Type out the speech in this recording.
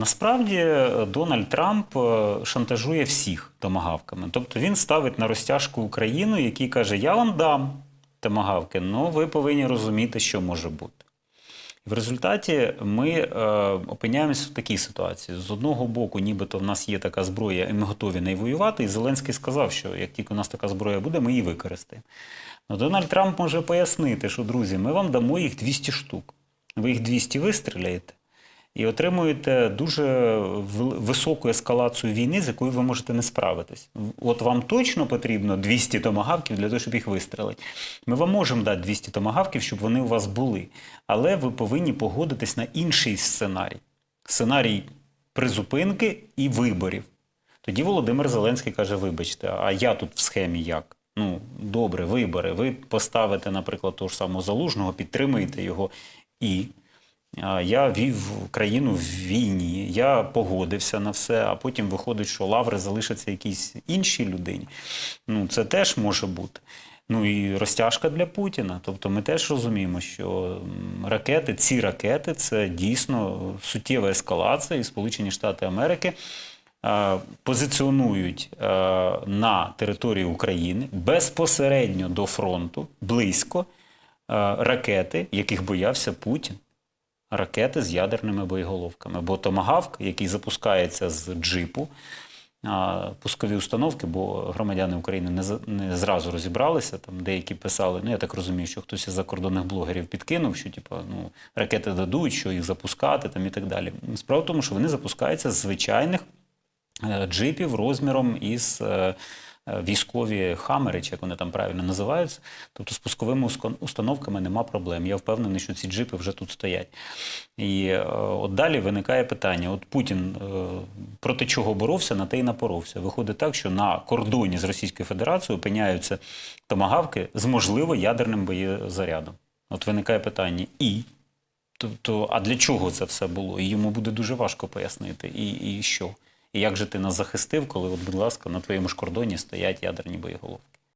Насправді е, Дональд Трамп е, шантажує всіх томагавками. Тобто він ставить на розтяжку Україну, який каже: Я вам дам томагавки, але ви повинні розуміти, що може бути. В результаті ми е, опиняємося в такій ситуації. З одного боку, нібито в нас є така зброя, і ми готові нею воювати. І Зеленський сказав, що як тільки у нас така зброя буде, ми її використаємо. Ну, Дональд Трамп може пояснити, що друзі, ми вам дамо їх 200 штук. Ви їх 200 вистріляєте і отримуєте дуже високу ескалацію війни, з якою ви можете не справитись. От вам точно потрібно 200 томагавків для того, щоб їх вистрелити. Ми вам можемо дати 200 томагавків, щоб вони у вас були. Але ви повинні погодитись на інший сценарій. Сценарій призупинки і виборів. Тоді Володимир Зеленський каже: вибачте, а я тут в схемі як? Ну, добре, вибори. Ви поставите, наприклад, того ж самого залужного, підтримуєте його і. Я вів країну в війні, я погодився на все, а потім виходить, що лаври залишаться якійсь іншій людині. Ну, це теж може бути. Ну і розтяжка для Путіна. Тобто ми теж розуміємо, що ракети, ці ракети це дійсно суттєва ескалація, і Сполучені Штати Америки е, позиціонують е, на території України безпосередньо до фронту, близько е, ракети, яких боявся Путін ракети з ядерними боєголовками. Бо томагавк, який запускається з джипу, пускові установки, бо громадяни України не, не зразу розібралися. Там деякі писали, ну я так розумію, що хтось із закордонних блогерів підкинув, що типу, ну, ракети дадуть, що їх запускати там, і так далі. Справа в тому, що вони запускаються з звичайних е, джипів розміром із е, військові хамери, чи як вони там правильно називаються. Тобто з пусковими установками нема проблем. Я впевнений, що ці джипи вже тут стоять. І е, от далі виникає питання: от Путін е, проти чого боровся, на те й напоровся. Виходить так, що на кордоні з Російською Федерацією опиняються томагавки з можливо ядерним боєзарядом. От виникає питання і. Тобто, а для чого це все було? І йому буде дуже важко пояснити. І, і що? І як же ти нас захистив, коли, от, будь ласка, на твоєму ж кордоні стоять ядерні боєголовки?